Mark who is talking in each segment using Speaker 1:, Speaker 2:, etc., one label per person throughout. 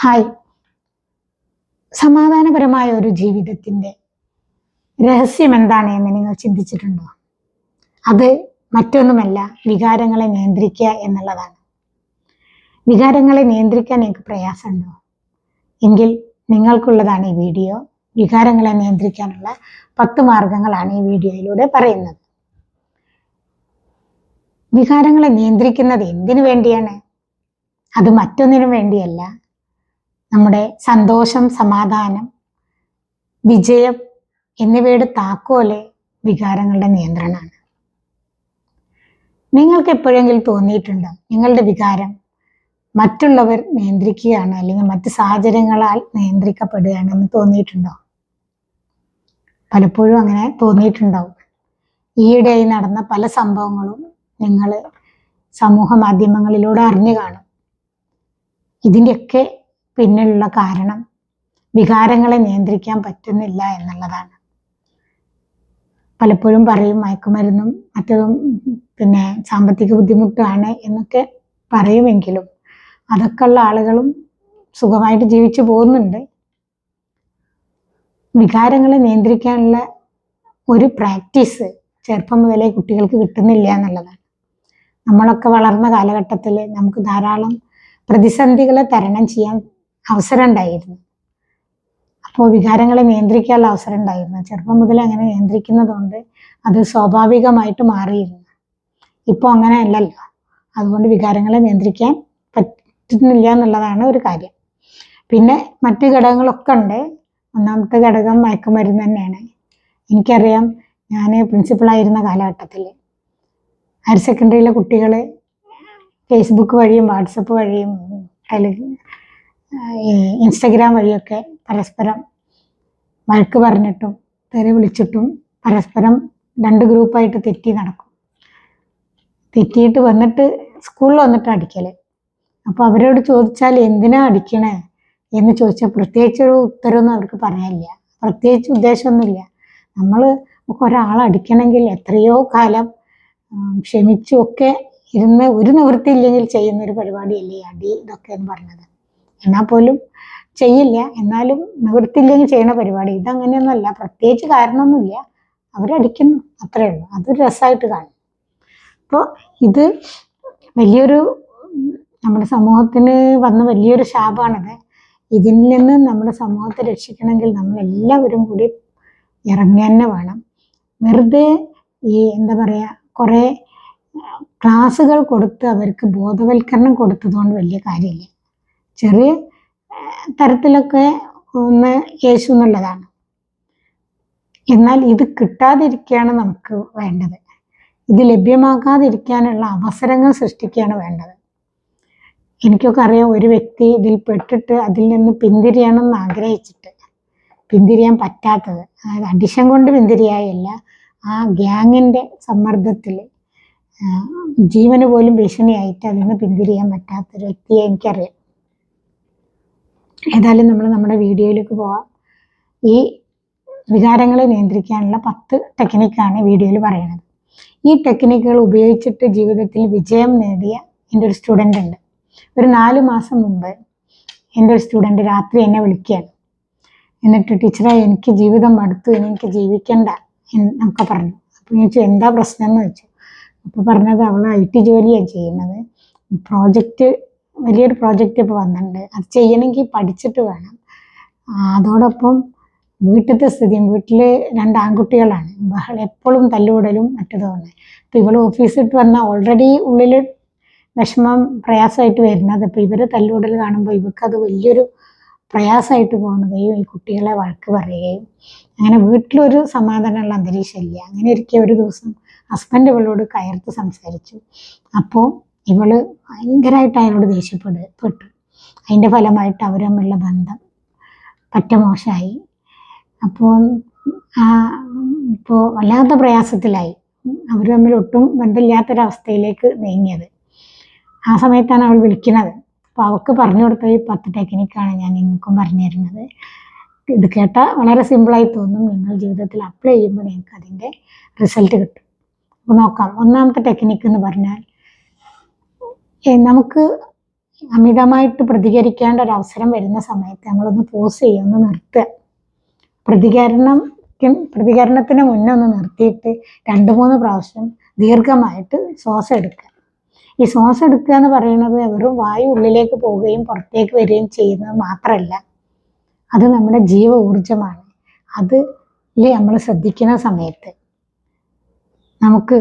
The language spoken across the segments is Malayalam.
Speaker 1: ഹായ് സമാധാനപരമായ ഒരു ജീവിതത്തിന്റെ രഹസ്യം എന്താണ് എന്ന് നിങ്ങൾ ചിന്തിച്ചിട്ടുണ്ടോ? അത് മറ്റൊന്നുമല്ല വികാരങ്ങളെ നിയന്ത്രിക്കുക എന്നുള്ളതാണ്. വികാരങ്ങളെ നിയന്ത്രിക്കാൻ എനിക്ക് പ്രയാസമുണ്ടോ? എങ്കിൽ നിങ്ങൾക്കുള്ളതാണ് ഈ വീഡിയോ. വികാരങ്ങളെ നിയന്ത്രിക്കാനുള്ള പത്ത് മാർഗങ്ങളാണ് ഈ വീഡിയോയിലൂടെ പറയുന്നത്. വികാരങ്ങളെ നിയന്ത്രിക്കുന്നത് എന്തിനു വേണ്ടിയാണ്? അത് മറ്റൊന്നിനും വേണ്ടിയല്ല നമ്മുടെ സന്തോഷം സമാധാനം വിജയം എന്നിവയുടെ താക്കോൽ വികാരങ്ങളുടെ നിയന്ത്രണമാണ്. നിങ്ങൾക്ക് എപ്പോഴെങ്കിലും തോന്നിയിട്ടുണ്ടോ? നിങ്ങളുടെ വികാരം മറ്റുള്ളവർ നിയന്ത്രിക്കുകയാണ് അല്ലെങ്കിൽ മറ്റ് സാഹചര്യങ്ങളാൽ നിയന്ത്രിക്കപ്പെടുകയാണെന്ന് തോന്നിയിട്ടുണ്ടോ? പലപ്പോഴും അങ്ങനെ തോന്നിയിട്ടുണ്ടാവും. ഈയിടെയായി നടന്ന പല സംഭവങ്ങളും നിങ്ങൾ സമൂഹ മാധ്യമങ്ങളിലൂടെ അറിഞ്ഞു കാണും. ഇതിന്റെയൊക്കെ പിന്നിലുള്ള കാരണം വികാരങ്ങളെ നിയന്ത്രിക്കാൻ പറ്റുന്നില്ല എന്നുള്ളതാണ്. പലപ്പോഴും പറയും മയക്കുമരുന്നും മറ്റതും പിന്നെ സാമ്പത്തിക ബുദ്ധിമുട്ടാണ് എന്നൊക്കെ പറയുമെങ്കിലും അതൊക്കെ ഉള്ള ആളുകളും സുഖമായിട്ട് ജീവിച്ചു പോകുന്നുണ്ട്. വികാരങ്ങളെ നിയന്ത്രിക്കാനുള്ള ഒരു പ്രാക്ടീസ് ചെറുപ്പം മുതലേ കുട്ടികൾക്ക് കിട്ടുന്നില്ല എന്നുള്ളതാണ്. നമ്മളൊക്കെ വളർന്ന കാലഘട്ടത്തിൽ നമുക്ക് ധാരാളം പ്രതിസന്ധികളെ തരണം ചെയ്യാൻ അവസരം ഉണ്ടായിരുന്നു അപ്പോൾ വികാരങ്ങളെ നിയന്ത്രിക്കാനുള്ള അവസരം ഉണ്ടായിരുന്നു ചെറുപ്പം മുതലേ അങ്ങനെ നിയന്ത്രിക്കുന്നതുകൊണ്ട് അത് സ്വാഭാവികമായിട്ട് മാറിയിരുന്നു. ഇപ്പോൾ അങ്ങനെ അല്ലല്ലോ അതുകൊണ്ട് വികാരങ്ങളെ നിയന്ത്രിക്കാൻ പറ്റുന്നില്ല എന്നുള്ളതാണ് ഒരു കാര്യം. പിന്നെ മറ്റ് ഘടകങ്ങളൊക്കെ ഉണ്ട്. ഒന്നാമത്തെ ഘടകം മയക്കുമരുന്ന് തന്നെയാണ്. എനിക്കറിയാം ഞാൻ പ്രിൻസിപ്പളായിരുന്ന കാലഘട്ടത്തിൽ ഹയർ സെക്കൻഡറിയിലെ കുട്ടികൾ ഫേസ്ബുക്ക് വഴിയും വാട്സപ്പ് വഴിയും ഈ ഇൻസ്റ്റഗ്രാം വഴിയൊക്കെ പരസ്പരം വഴക്ക് പറഞ്ഞിട്ടും തെറി വിളിച്ചിട്ടും പരസ്പരം രണ്ട് ഗ്രൂപ്പായിട്ട് തെറ്റി നടക്കും. തെറ്റിയിട്ട് വന്നിട്ട് സ്കൂളിൽ വന്നിട്ട് അടിക്കൽ. അപ്പോൾ അവരോട് ചോദിച്ചാൽ എന്തിനാ അടിക്കണേ എന്ന് ചോദിച്ചാൽ പ്രത്യേകിച്ച് ഒരു ഉത്തരവൊന്നും അവർക്ക് പറയാനില്ല. പ്രത്യേകിച്ച് ഉദ്ദേശമൊന്നുമില്ല. നമ്മൾ ഒരാളെ അടിക്കണമെങ്കിൽ എത്രയോ കാലം ക്ഷമിച്ചുമൊക്കെ ഇരുന്ന് ഒരു നിവൃത്തിയില്ലെങ്കിൽ ചെയ്യുന്ന ഒരു പരിപാടിയല്ലേ അടി ഇതൊക്കെ എന്ന് പറഞ്ഞത്. എന്നാൽ പോലും ചെയ്യില്ല. എന്നാലും നിവൃത്തിയില്ലെങ്കിൽ ചെയ്യണ പരിപാടി. ഇതങ്ങനെയൊന്നുമല്ല. പ്രത്യേകിച്ച് കാരണമൊന്നുമില്ല. അവരടിക്കുന്നു അത്രേ ഉള്ളൂ. അതൊരു രസമായിട്ട് കാണും. അപ്പോൾ ഇത് വലിയൊരു നമ്മുടെ സമൂഹത്തിന് വന്ന വലിയൊരു ശാപമാണത്. ഇതിൽ നിന്ന് നമ്മുടെ സമൂഹത്തെ രക്ഷിക്കണമെങ്കിൽ നമ്മൾ എല്ലാവരും കൂടി ഇറങ്ങി തന്നെ വേണം. വെറുതെ ഈ എന്താ പറയുക കുറേ ക്ലാസ്സുകൾ കൊടുത്ത് അവർക്ക് ബോധവൽക്കരണം കൊടുത്തതുകൊണ്ട് വലിയ കാര്യമില്ല. ചെറിയ തരത്തിലൊക്കെ ഒന്ന് യേശു എന്നുള്ളതാണ്. എന്നാൽ ഇത് കിട്ടാതിരിക്കുകയാണ് നമുക്ക് വേണ്ടത്. ഇത് ലഭ്യമാകാതിരിക്കാനുള്ള അവസരങ്ങൾ സൃഷ്ടിക്കുകയാണ് വേണ്ടത്. എനിക്കൊക്കെ അറിയാം ഒരു വ്യക്തി ഇതിൽ പെട്ടിട്ട് അതിൽ നിന്ന് പിന്തിരിയണമെന്ന് ആഗ്രഹിച്ചിട്ട് പിന്തിരിയാൻ പറ്റാത്തത്. അതായത് അഡിഷൻ കൊണ്ട് പിന്തിരിയായല്ല. ആ ഗ്യാങ്ങിന്റെ സമ്മർദ്ദത്തിൽ ജീവന് പോലും ഭീഷണിയായിട്ട് അതിൽ നിന്ന് പിന്തിരിയാൻ പറ്റാത്തൊരു വ്യക്തിയെ എനിക്കറിയാം. ഏതായാലും നമ്മൾ നമ്മുടെ വീഡിയോയിലേക്ക് പോവാം. ഈ വികാരങ്ങളെ നിയന്ത്രിക്കാനുള്ള പത്ത് ടെക്നിക്കാണ് വീഡിയോയിൽ പറയുന്നത്. ഈ ടെക്നിക്കുകൾ ഉപയോഗിച്ചിട്ട് ജീവിതത്തിൽ വിജയം നേടിയ എന്റെ ഒരു സ്റ്റുഡന്റ് ഉണ്ട്. ഒരു നാല് മാസം മുമ്പ് എന്റെ ഒരു സ്റ്റുഡന്റ് രാത്രി എന്നെ വിളിക്കുകയാണ്. എന്നിട്ട് ടീച്ചറെ എനിക്ക് ജീവിതം മടുത്തു ഇനി എനിക്ക് ജീവിക്കണ്ട എന്നൊക്കെ പറഞ്ഞു. അപ്പോൾ ഞാൻ ചോദിച്ചു എന്താ പ്രശ്നം എന്ന് വെച്ചു അപ്പോൾ പറഞ്ഞത് അവൾ ഐ ടി ജോലിയാണ് ചെയ്യുന്നത്. പ്രോജക്റ്റ് വലിയൊരു പ്രോജക്റ്റ് ഇപ്പോൾ വന്നിട്ടുണ്ട്. അത് ചെയ്യണമെങ്കിൽ പഠിച്ചിട്ട് വേണം. അതോടൊപ്പം വീട്ടിലത്തെ സ്ഥിതിയും വീട്ടിൽ രണ്ട് ആൺകുട്ടികളാണ്. ബഹളം എപ്പോഴും തല്ലുകൂടലും മറ്റതുമാണ് അപ്പോൾ ഇവൾ ഓഫീസിൽ വന്നാൽ ഓൾറെഡി ഉള്ളിൽ വിഷമം പ്രയാസമായിട്ട് വരുന്നത്. അപ്പോൾ ഇവർ തല്ലുകൂടൽ കാണുമ്പോൾ ഇവർക്കത് വലിയൊരു പ്രയാസമായിട്ട് പോകുകയും ഈ കുട്ടികളെ വഴക്ക് പറയുകയും അങ്ങനെ വീട്ടിലൊരു സമാധാനമുള്ള അന്തരീക്ഷമില്ല അങ്ങനെ ഇരിക്കെ ഒരു ദിവസം ഹസ്ബൻഡ് ഇവളോട് കയർത്ത് സംസാരിച്ചു. അപ്പോൾ ഇവൾ ഭയങ്കരമായിട്ട് അയാളോട് ദേഷ്യപ്പെട്ട് പെട്ടു. അതിന്റെ ഫലമായിട്ട് അവർ തമ്മിലുള്ള ബന്ധം പറ്റ മോശമായി അപ്പോൾ ഇപ്പോൾ വല്ലാത്ത പ്രയാസത്തിലായി. അവർ തമ്മിൽ ഒട്ടും ബന്ധമില്ലാത്തൊരവസ്ഥയിലേക്ക് നീങ്ങിയത്. ആ സമയത്താണ് അവൾ വിളിക്കുന്നത്. അപ്പോൾ അവൾക്ക് പറഞ്ഞു കൊടുത്ത ഈ പത്ത് ടെക്നിക്കാണ് ഞാൻ നിങ്ങൾക്കും പറഞ്ഞു തരുന്നത്. ഇത് കേട്ടാൽ വളരെ സിമ്പിളായി തോന്നും. നിങ്ങൾ ജീവിതത്തിൽ അപ്ലൈ ചെയ്യുമ്പോൾ നിങ്ങൾക്ക് അതിന്റെ റിസൾട്ട് കിട്ടും. അപ്പോൾ നോക്കാം. ഒന്നാമത്തെ ടെക്നിക്ക് എന്ന് പറഞ്ഞാൽ നമുക്ക് അമിതമായിട്ട് പ്രതികരിക്കേണ്ട ഒരു അവസരം വരുന്ന സമയത്ത് നമ്മളൊന്ന് പോസ് ചെയ്യുക ഒന്ന് നിർത്തുക. പ്രതികരണം പ്രതികരണത്തിന് മുന്നേ ഒന്ന് നിർത്തിയിട്ട് രണ്ട് മൂന്ന് പ്രാവശ്യം ദീർഘമായിട്ട് ശ്വാസം എടുക്കുക. ഈ ശ്വാസം എടുക്കുക എന്ന് പറയുന്നത് വെറും വായു ഉള്ളിലേക്ക് പോവുകയും പുറത്തേക്ക് വരികയും ചെയ്യുന്നത് മാത്രമല്ല അത് നമ്മുടെ ജീവ ഊർജമാണ് അത് നമ്മൾ ശ്രദ്ധിക്കുന്ന സമയത്ത് നമുക്ക്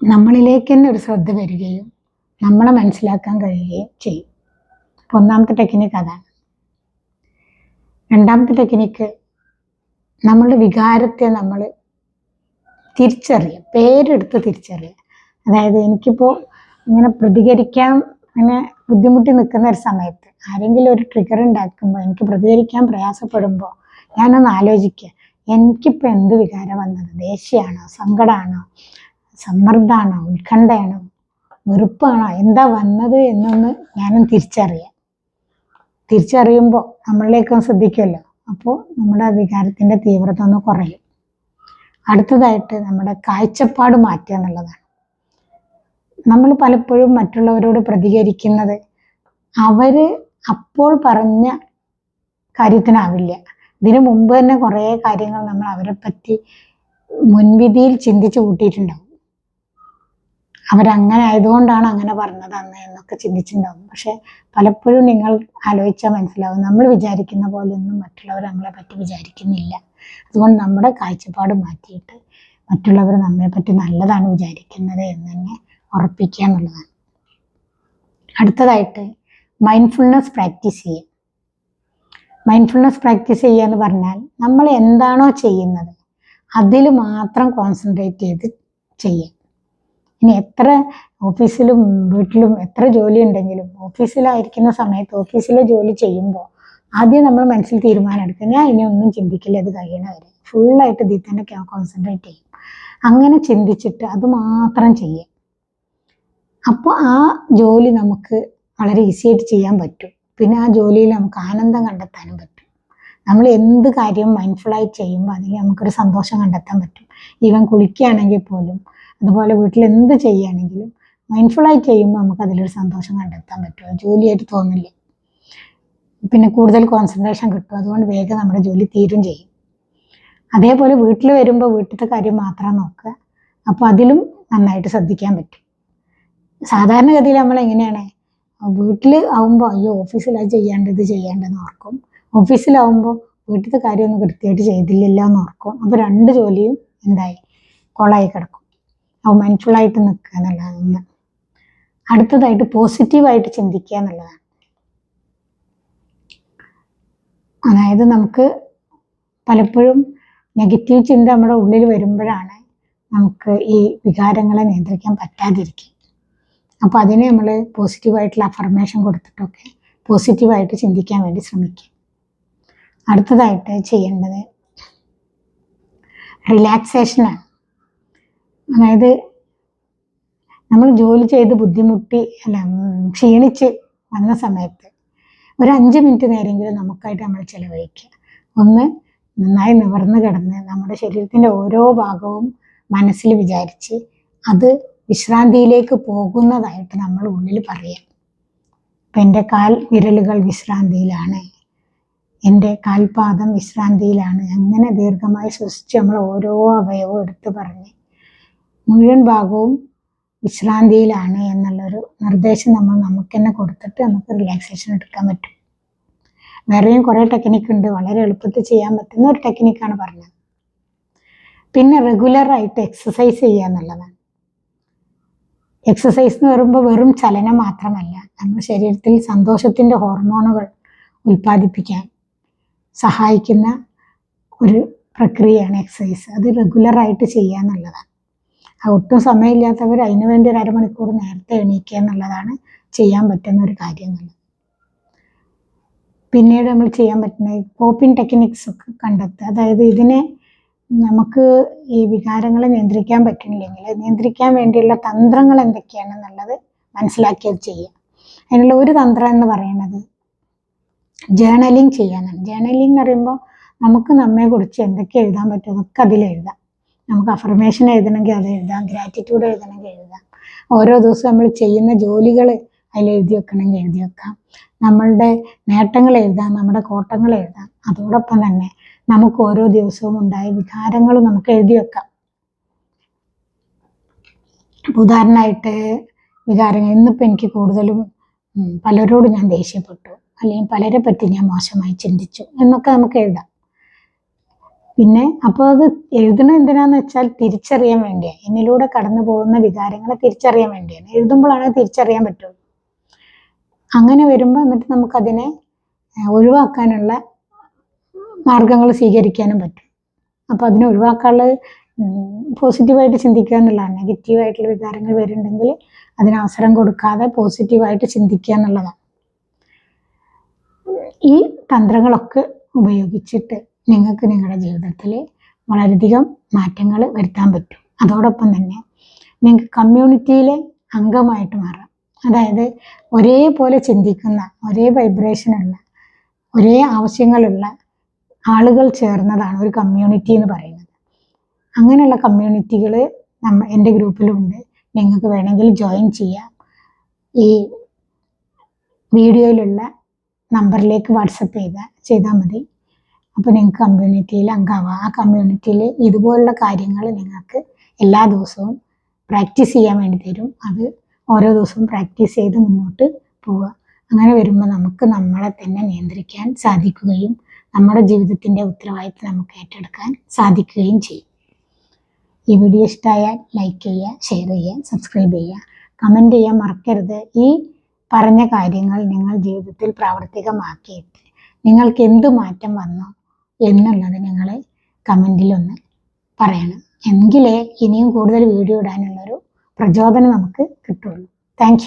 Speaker 1: നമ്മളിലേക്ക് തന്നെ ഒരു ശ്രദ്ധ വരികയും നമ്മളെ മനസ്സിലാക്കാൻ കഴിയുകയും ചെയ്യും. ഒന്നാമത്തെ ടെക്നിക്ക് അതാണ്. രണ്ടാമത്തെ ടെക്നിക്ക് നമ്മളുടെ വികാരത്തെ നമ്മൾ തിരിച്ചറിയുക പേരെടുത്ത് തിരിച്ചറിയുക അതായത് എനിക്കിപ്പോൾ ഇങ്ങനെ പ്രതികരിക്കാൻ ഇങ്ങനെ ബുദ്ധിമുട്ടി നിൽക്കുന്ന ഒരു സമയത്ത് ആരെങ്കിലും ഒരു ട്രിഗർ ഉണ്ടാക്കുമ്പോൾ എനിക്ക് പ്രതികരിക്കാൻ പ്രയാസപ്പെടുമ്പോൾ ഞാനൊന്ന് ആലോചിക്കുക. എനിക്കിപ്പോൾ എന്ത് വികാരം വന്നത്? ദേഷ്യമാണോ? സങ്കടമാണോ? സമ്മർദ്ദമാണോ? ഉത്കണ്ഠയാണോ? വെറുപ്പാണോ? എന്താ വന്നത് എന്നൊന്ന് ഞാനും തിരിച്ചറിയാം. തിരിച്ചറിയുമ്പോൾ നമ്മളിലേക്കും ശ്രദ്ധിക്കുമല്ലോ അപ്പോൾ നമ്മുടെ വികാരത്തിന്റെ തീവ്രത ഒന്ന് കുറയും. അടുത്തതായിട്ട് നമ്മുടെ കാഴ്ചപ്പാട് മാറ്റുക എന്നുള്ളതാണ്. നമ്മൾ പലപ്പോഴും മറ്റുള്ളവരോട് പ്രതികരിക്കുന്നത് അവർ അപ്പോൾ പറഞ്ഞ കാര്യത്തിനാവില്ല. ഇതിനു മുമ്പ് തന്നെ കുറേ കാര്യങ്ങൾ നമ്മൾ അവരെ പറ്റി മുൻവിധിയിൽ ചിന്തിച്ചു കൂട്ടിയിട്ടുണ്ടാവും. അവരങ്ങനെ ആയതുകൊണ്ടാണ് അങ്ങനെ പറഞ്ഞത് അന്ന് എന്നൊക്കെ ചിന്തിച്ചിട്ടുണ്ടാവും. പക്ഷെ പലപ്പോഴും നിങ്ങൾ ആലോചിച്ചാൽ മനസ്സിലാവും. നമ്മൾ വിചാരിക്കുന്ന പോലെയൊന്നും മറ്റുള്ളവർ നമ്മളെ പറ്റി വിചാരിക്കുന്നില്ല. അതുകൊണ്ട് നമ്മുടെ കാഴ്ചപ്പാട് മാറ്റിയിട്ട് മറ്റുള്ളവർ നമ്മളെ പറ്റി നല്ലതാണ് വിചാരിക്കുന്നത് എന്ന് തന്നെ ഉറപ്പിക്കുക എന്നുള്ളതാണ്. അടുത്തതായിട്ട് മൈൻഡ്ഫുൾനെസ് പ്രാക്ടീസ് ചെയ്യുക. മൈൻഡ്ഫുൾനെസ് പ്രാക്ടീസ് ചെയ്യുക എന്ന് പറഞ്ഞാൽ നമ്മൾ എന്താണോ ചെയ്യുന്നത് അതിൽ മാത്രം കോൺസെൻട്രേറ്റ് ചെയ്ത് ചെയ്യുക. ഇനി എത്ര ഓഫീസിലും വീട്ടിലും എത്ര ജോലി ഉണ്ടെങ്കിലും ഓഫീസിലായിരിക്കുന്ന സമയത്ത് ഓഫീസിലെ ജോലി ചെയ്യുമ്പോൾ ആദ്യം നമ്മൾ മനസ്സിൽ തീരുമാനം എടുക്കുക ഞാൻ ഇനി ഒന്നും ചിന്തിക്കില്ല അത് കഴിയണവരെ ഫുള്ളായിട്ട് ഇതിൽ തന്നെ കോൺസെൻട്രേറ്റ് ചെയ്യും. അങ്ങനെ ചിന്തിച്ചിട്ട് അത് മാത്രം ചെയ്യാം. അപ്പോൾ ആ ജോലി നമുക്ക് വളരെ ഈസി ആയിട്ട് ചെയ്യാൻ പറ്റും. പിന്നെ ആ ജോലിയിൽ നമുക്ക് ആനന്ദം കണ്ടെത്താനും പറ്റും. നമ്മൾ എന്ത് കാര്യം മൈൻഡ്ഫുള്ളായി ചെയ്യുമ്പോൾ അതിൽ നമുക്കൊരു സന്തോഷം കണ്ടെത്താൻ പറ്റും. ഈവൻ കുളിക്കുകയാണെങ്കിൽ പോലും അതുപോലെ വീട്ടിൽ എന്ത് ചെയ്യുകയാണെങ്കിലും മൈൻഡ്ഫുള്ളായി ചെയ്യുമ്പോൾ നമുക്ക് അതിലൊരു സന്തോഷം കണ്ടെത്താൻ പറ്റും. ജോലിയായിട്ട് തോന്നില്ല. പിന്നെ കൂടുതൽ കോൺസെൻട്രേഷൻ കിട്ടും. അതുകൊണ്ട് വേഗം നമ്മുടെ ജോലി തീരും ചെയ്യും. അതേപോലെ വീട്ടിൽ വരുമ്പോൾ വീട്ടിലത്തെ കാര്യം മാത്രം നോക്കുക. അപ്പോൾ അതിലും നന്നായിട്ട് ശ്രദ്ധിക്കാൻ പറ്റും. സാധാരണഗതിയിൽ നമ്മൾ എങ്ങനെയാണ്? വീട്ടിൽ ആവുമ്പോൾ അയ്യോ ഓഫീസിൽ അത് ചെയ്യാണ്ട് ഇത് ചെയ്യേണ്ടതെന്ന് ഓർക്കും. ഓഫീസിലാവുമ്പോൾ വീട്ടിലത്തെ കാര്യമൊന്നും കൃത്യമായിട്ട് ചെയ്തില്ലല്ലോ എന്ന് ഓർക്കും. അപ്പോൾ രണ്ട് ജോലിയും എന്തായി? കൊളായി കിടക്കും. ആയിട്ട് നിൽക്കുക എന്നുള്ളതാണ് അടുത്തതായിട്ട് പോസിറ്റീവായിട്ട് ചിന്തിക്കുക എന്നുള്ളതാണ്. അതായത് നമുക്ക് പലപ്പോഴും നെഗറ്റീവ് ചിന്ത നമ്മുടെ ഉള്ളിൽ വരുമ്പോഴാണ് നമുക്ക് ഈ വികാരങ്ങളെ നിയന്ത്രിക്കാൻ പറ്റാതിരിക്കുക. അപ്പോൾ അതിനെ നമ്മൾ പോസിറ്റീവായിട്ടുള്ള അഫർമേഷൻ കൊടുത്തിട്ടൊക്കെ പോസിറ്റീവായിട്ട് ചിന്തിക്കാൻ വേണ്ടി ശ്രമിക്കുക. അടുത്തതായിട്ട് ചെയ്യേണ്ടത് റിലാക്സേഷനാണ് അതായത് നമ്മൾ ജോലി ചെയ്ത് ബുദ്ധിമുട്ടി അല്ല ക്ഷീണിച്ച് വന്ന സമയത്ത് ഒരു അഞ്ച് മിനിറ്റ് നേരെങ്കിലും നമുക്കായിട്ട് നമ്മൾ ചിലവഴിക്കുക. ഒന്ന് നന്നായി നിവർന്ന് കിടന്ന് നമ്മുടെ ശരീരത്തിന്റെ ഓരോ ഭാഗവും മനസ്സിൽ വിചാരിച്ച് അത് വിശ്രാന്തിയിലേക്ക് പോകുന്നതായിട്ട് നമ്മൾ ഉള്ളിൽ പറയാം ഇപ്പം എന്റെ കാൽ വിരലുകൾ വിശ്രാന്തിയിലാണ്. എന്റെ കാൽപാദം വിശ്രാന്തിയിലാണ്. അങ്ങനെ ദീർഘമായി ശ്വസിച്ച് നമ്മൾ ഓരോ അവയവവും എടുത്തു പറഞ്ഞ് മുഴുവൻ ഭാഗവും വിശ്രാന്തിയിലാണ് എന്നുള്ളൊരു നിർദ്ദേശം നമ്മൾ നമുക്ക് തന്നെ കൊടുത്തിട്ട് നമുക്ക് റിലാക്സേഷൻ എടുക്കാൻ പറ്റും. വേറെയും കുറേ ടെക്നിക്ക് ഉണ്ട്. വളരെ എളുപ്പത്തിൽ ചെയ്യാൻ പറ്റുന്ന ഒരു ടെക്നിക്കാണ് പറഞ്ഞത്. പിന്നെ റെഗുലറായിട്ട് എക്സസൈസ് ചെയ്യുക എന്നുള്ളതാണ്. എക്സസൈസ് എന്ന് പറയുമ്പോൾ വെറും ചലനം മാത്രമല്ല. നമ്മുടെ ശരീരത്തിൽ സന്തോഷത്തിന്റെ ഹോർമോണുകൾ ഉൽപ്പാദിപ്പിക്കാൻ സഹായിക്കുന്ന ഒരു പ്രക്രിയയാണ് എക്സസൈസ് അത് റെഗുലറായിട്ട് ചെയ്യുക എന്നുള്ളതാണ്. ഒട്ടും സമയമില്ലാത്തവർ അതിനു വേണ്ടി ഒരു അരമണിക്കൂർ നേരത്തെ എണീക്കുക എന്നുള്ളതാണ് ചെയ്യാൻ പറ്റുന്ന ഒരു കാര്യം എന്നുള്ളത് പിന്നീട് നമ്മൾ ചെയ്യാൻ പറ്റുന്ന കോപ്പിംഗ് ടെക്നിക്സ് ഒക്കെ കണ്ടെത്തുക. അതായത് ഇതിനെ നമുക്ക് ഈ വികാരങ്ങളെ നിയന്ത്രിക്കാൻ പറ്റുന്നില്ലെങ്കിൽ നിയന്ത്രിക്കാൻ വേണ്ടിയുള്ള തന്ത്രങ്ങൾ എന്തൊക്കെയാണെന്നുള്ളത് മനസ്സിലാക്കിയത് ചെയ്യുക. അതിനുള്ള ഒരു തന്ത്രം എന്ന് പറയുന്നത് ജേണലിങ് ചെയ്യാനാണ്. ജേണലിംഗ് എന്ന് പറയുമ്പോൾ നമുക്ക് നമ്മെ കുറിച്ച് എന്തൊക്കെ എഴുതാൻ പറ്റുമോ അതൊക്കെ അതിൽ നമുക്ക് അഫർമേഷൻ എഴുതണമെങ്കിൽ അത് എഴുതാം ഗ്രാറ്റിറ്റ്യൂഡ് എഴുതണമെങ്കിൽ എഴുതാം. ഓരോ ദിവസവും നമ്മൾ ചെയ്യുന്ന ജോലികൾ അതിൽ എഴുതി വെക്കണമെങ്കിൽ എഴുതി വെക്കാം. നമ്മളുടെ നേട്ടങ്ങൾ എഴുതാം നമ്മുടെ കോട്ടങ്ങൾ എഴുതാം. അതോടൊപ്പം തന്നെ നമുക്ക് ഓരോ ദിവസവും ഉണ്ടായ വികാരങ്ങളും നമുക്ക് എഴുതി വെക്കാം. ഉദാഹരണമായിട്ട് വികാരങ്ങൾ ഇന്നിപ്പോൾ എനിക്ക് കൂടുതലും പലരോട് ഞാൻ ദേഷ്യപ്പെട്ടു. അല്ലെങ്കിൽ പലരെ പറ്റി ഞാൻ മോശമായി ചിന്തിച്ചു എന്നൊക്കെ നമുക്ക് എഴുതാം. പിന്നെ അപ്പോൾ അത് എഴുതണ എന്തിനാന്ന് വെച്ചാൽ തിരിച്ചറിയാൻ വേണ്ടിയാണ് എന്നിലൂടെ കടന്നു പോകുന്ന വികാരങ്ങളെ തിരിച്ചറിയാൻ വേണ്ടിയാണ് എഴുതുമ്പോഴാണ് തിരിച്ചറിയാൻ പറ്റുള്ളൂ അങ്ങനെ വരുമ്പോൾ എന്നിട്ട് നമുക്കതിനെ ഒഴിവാക്കാനുള്ള മാർഗങ്ങൾ സ്വീകരിക്കാനും പറ്റും. അപ്പോൾ അതിനെ ഒഴിവാക്കാനുള്ള പോസിറ്റീവായിട്ട് ചിന്തിക്കുക എന്നുള്ളതാണ്. നെഗറ്റീവായിട്ടുള്ള വികാരങ്ങൾ വരുന്നുണ്ടെങ്കിൽ അതിന് അവസരം കൊടുക്കാതെ പോസിറ്റീവായിട്ട് ചിന്തിക്കുക എന്നുള്ളതാണ്. ഈ തന്ത്രങ്ങളൊക്കെ ഉപയോഗിച്ചിട്ട് നിങ്ങൾക്ക് നിങ്ങളുടെ ജീവിതത്തിൽ വളരെയധികം മാറ്റങ്ങൾ വരുത്താൻ പറ്റും. അതോടൊപ്പം തന്നെ നിങ്ങൾക്ക് കമ്മ്യൂണിറ്റിയിലെ അംഗമായിട്ട് മാറാം. അതായത് ഒരേപോലെ ചിന്തിക്കുന്ന ഒരേ വൈബ്രേഷനുള്ള ഒരേ ആവശ്യങ്ങളുള്ള ആളുകൾ ചേർന്നതാണ് ഒരു കമ്മ്യൂണിറ്റി എന്ന് പറയുന്നത്. അങ്ങനെയുള്ള കമ്മ്യൂണിറ്റികൾ നമ്മ എന്റെ ഗ്രൂപ്പിലുണ്ട്. നിങ്ങൾക്ക് വേണമെങ്കിൽ ജോയിൻ ചെയ്യാം. ഈ വീഡിയോയിലുള്ള നമ്പറിലേക്ക് വാട്സപ്പ് ചെയ്താൽ ചെയ്താൽ മതി. അപ്പോൾ നിങ്ങൾക്ക് കമ്മ്യൂണിറ്റിയിൽ അംഗമാവാം ആ കമ്മ്യൂണിറ്റിയിൽ ഇതുപോലുള്ള കാര്യങ്ങൾ നിങ്ങൾക്ക് എല്ലാ ദിവസവും പ്രാക്ടീസ് ചെയ്യാൻ വേണ്ടി തരും. അത് ഓരോ ദിവസവും പ്രാക്ടീസ് ചെയ്ത് മുന്നോട്ട് പോവുക. അങ്ങനെ വരുമ്പോൾ നമുക്ക് നമ്മളെ തന്നെ നിയന്ത്രിക്കാൻ സാധിക്കുകയും നമ്മുടെ ജീവിതത്തിന്റെ ഉത്തരവാദിത്വം നമുക്ക് ഏറ്റെടുക്കാൻ സാധിക്കുകയും ചെയ്യും. ഈ വീഡിയോ ഇഷ്ടമായാൽ ലൈക്ക് ചെയ്യുക ഷെയർ ചെയ്യുക സബ്സ്ക്രൈബ് ചെയ്യുക. കമന്റ് ചെയ്യാൻ മറക്കരുത്. ഈ പറഞ്ഞ കാര്യങ്ങൾ നിങ്ങൾ ജീവിതത്തിൽ പ്രാവർത്തികമാക്കിയിട്ട് നിങ്ങൾക്ക് എന്ത് മാറ്റം വന്നു എന്നുള്ളത് നിങ്ങൾ കമന്റിലൊന്ന് പറയണം. എങ്കിലേ ഇനിയും കൂടുതൽ വീഡിയോ ഇടാനുള്ളൊരു പ്രചോദനം നമുക്ക് കിട്ടുള്ളൂ. താങ്ക്